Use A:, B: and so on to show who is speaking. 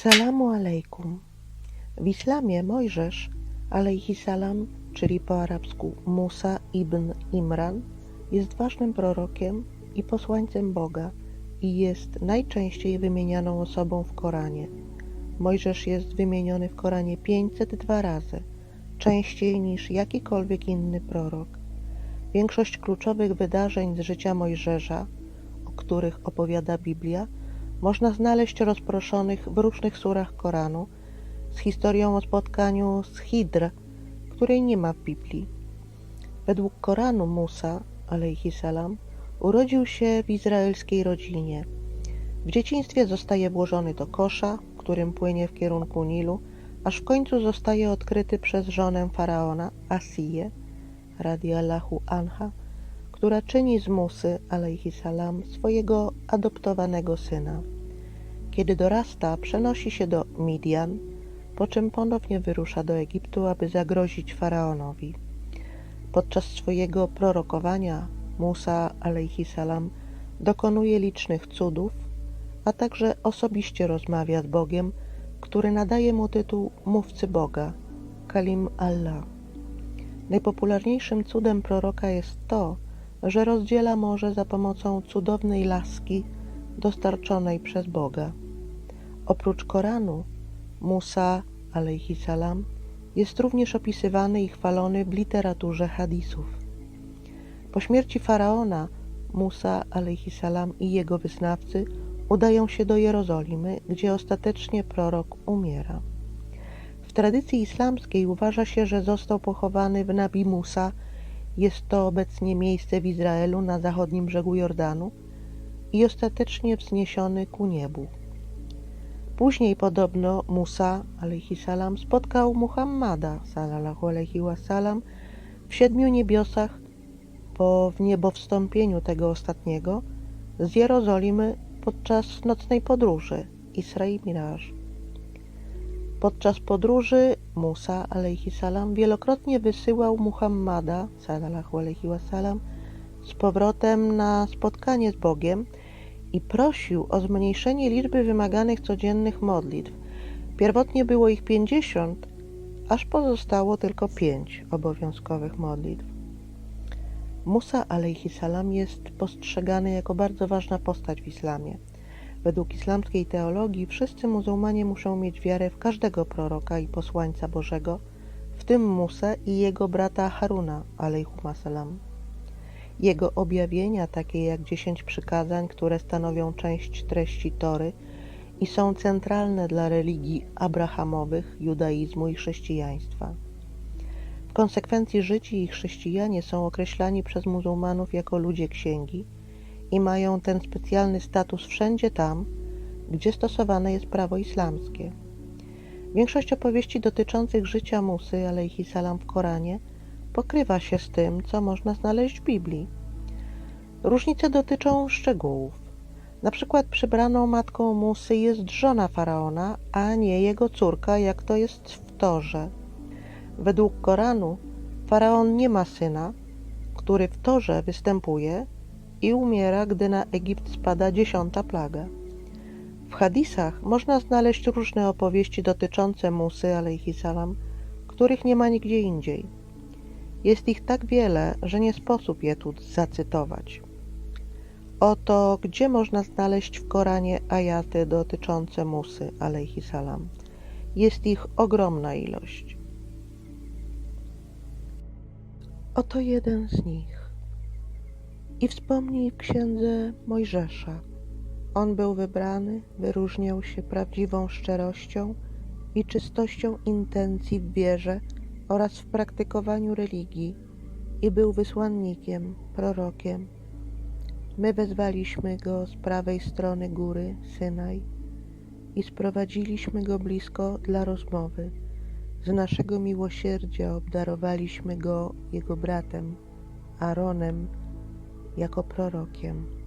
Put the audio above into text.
A: Assalamu alaikum. W islamie Mojżesz, alaihi salam, czyli po arabsku Musa ibn Imran, jest ważnym prorokiem i posłańcem Boga i jest najczęściej wymienianą osobą w Koranie. Mojżesz jest wymieniony w Koranie 502 razy, częściej niż jakikolwiek inny prorok. Większość kluczowych wydarzeń z życia Mojżesza, o których opowiada Biblia, można znaleźć rozproszonych w różnych surach Koranu z historią o spotkaniu z Hidr, której nie ma w Biblii. Według Koranu Musa, salam, urodził się w izraelskiej rodzinie. W dzieciństwie zostaje włożony do kosza, którym płynie w kierunku Nilu, aż w końcu zostaje odkryty przez żonę faraona, Asiję, radiallahu anha, która czyni z Musy, salam, swojego adoptowanego syna. Kiedy dorasta, przenosi się do Midian, po czym ponownie wyrusza do Egiptu, aby zagrozić faraonowi. Podczas swojego prorokowania Musa, salam, dokonuje licznych cudów, a także osobiście rozmawia z Bogiem, który nadaje mu tytuł mówcy Boga, Kalim Allah. Najpopularniejszym cudem proroka jest to, że rozdziela morze za pomocą cudownej laski dostarczonej przez Boga. Oprócz Koranu, Musa salam, jest również opisywany i chwalony w literaturze hadisów. Po śmierci faraona Musa salam i jego wyznawcy udają się do Jerozolimy, gdzie ostatecznie prorok umiera. W tradycji islamskiej uważa się, że został pochowany w Nabi Musa. Jest to obecnie miejsce w Izraelu na zachodnim brzegu Jordanu i ostatecznie wzniesiony ku niebu. Później podobno Musa salam, spotkał Muhammada wasalam, w siedmiu niebiosach po wniebowstąpieniu tego ostatniego z Jerozolimy podczas nocnej podróży Isra i Miraj. Podczas podróży Musa salam, wielokrotnie wysyłał Muhammada wasalam, z powrotem na spotkanie z Bogiem i prosił o zmniejszenie liczby wymaganych codziennych modlitw. Pierwotnie było ich pięćdziesiąt, aż pozostało tylko pięć obowiązkowych modlitw. Musa salam jest postrzegany jako bardzo ważna postać w islamie. Według islamskiej teologii wszyscy muzułmanie muszą mieć wiarę w każdego proroka i posłańca Bożego, w tym Musę i jego brata Haruna salam. Jego objawienia, takie jak dziesięć przykazań, które stanowią część treści Tory i są centralne dla religii abrahamowych, judaizmu i chrześcijaństwa. W konsekwencji Żydzi i chrześcijanie są określani przez muzułmanów jako ludzie księgi i mają ten specjalny status wszędzie tam, gdzie stosowane jest prawo islamskie. Większość opowieści dotyczących życia Musy, salam w Koranie, pokrywa się z tym, co można znaleźć w Biblii. Różnice dotyczą szczegółów. Na przykład przybraną matką Musy jest żona faraona, a nie jego córka, jak to jest w Torze. Według Koranu faraon nie ma syna, który w Torze występuje i umiera, gdy na Egipt spada dziesiąta plaga. W hadisach można znaleźć różne opowieści dotyczące Musy, salam, których nie ma nigdzie indziej. Jest ich tak wiele, że nie sposób je tu zacytować. Oto, gdzie można znaleźć w Koranie ajaty dotyczące Musy, salam. Jest ich ogromna ilość. Oto jeden z nich. I wspomnij w księdze Mojżesza. On był wybrany, wyróżniał się prawdziwą szczerością i czystością intencji w wierze oraz w praktykowaniu religii i był wysłannikiem, prorokiem. My wezwaliśmy go z prawej strony góry Synaj i sprowadziliśmy go blisko dla rozmowy. Z naszego miłosierdzia obdarowaliśmy go jego bratem, Aaronem, jako prorokiem.